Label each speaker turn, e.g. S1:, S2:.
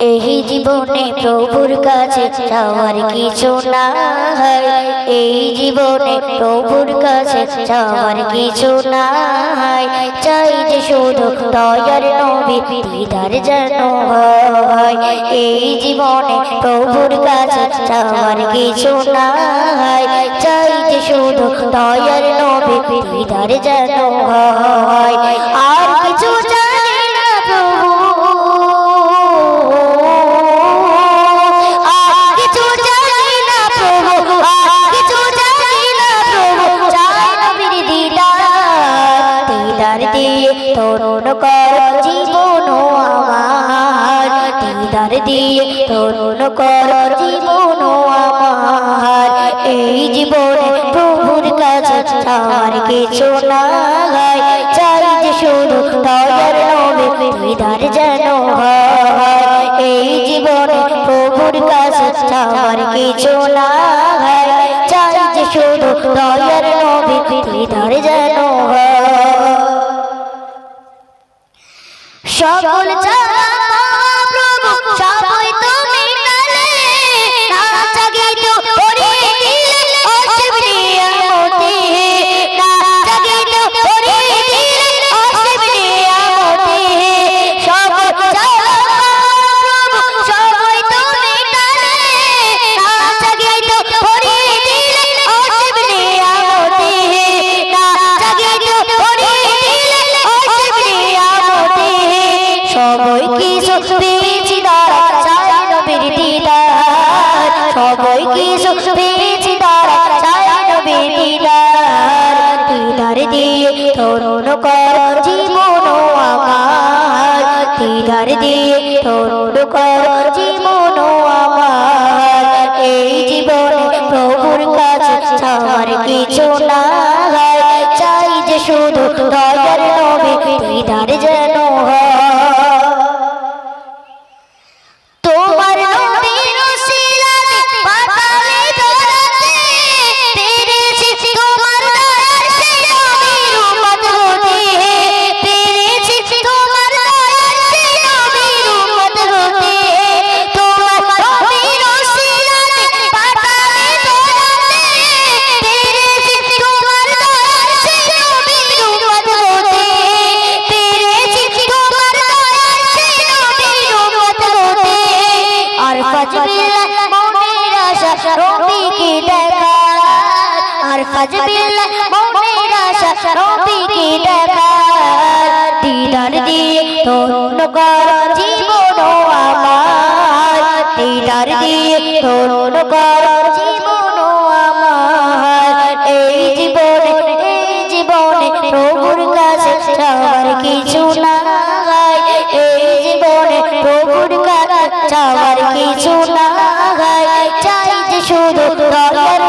S1: এই জীবনে প্রভুর কাছে চাওয়ার কিছু না এই জীবনে প্রভুর কাছে চাওয়ার কিছু না চাই যে শুধু দয়ার নবী, দিদার যেন হয়। এই জীবনে প্রভুর কাছে চাওয়ার কিছু না চাই যে শুধু দয়ার নবী, দিদার যেন হয়। দিদার দিয়ে তরুণ কর জীবন আমার। এই জীবনে প্রভুর কাছে চাওয়ার কিছু না চাই যে শুধু নবী দিদার যেন এই জীবনে প্রভুর কাছে কিছু না চাই যে শুধু নবী দিদার যেন সকল চাওয়া সবাই কিছু পেয়েছি দাঁড়া চাই নবীর দিদার। সবাই কিছু পেয়েছি দাঁড়া চাই নবীর দিদার। দিদার। দিয়ে তরুণ কর জীবন আমার। দিদার দিয়ে তরুণ কর জীবন আমার। এই জীবনে প্রভুর কাছে চাওয়ার কিছু না চাই যে শুধু দয়ার নবী দিদার যেন আর ফজবিল্লাহ মনের আশা রবিকে দেখা দিদার দিয়ে তরুণ কর জীবন আমার। দিদার দিয়ে তরুণ কর জীবন আমার। এই জীবনে এই জীবনে প্রভুর কাছে চাওয়ার কিছু না এই জীবনে প্রভুর কাছে চাওয়ার কিছু না চাই যে শুধু দয়ার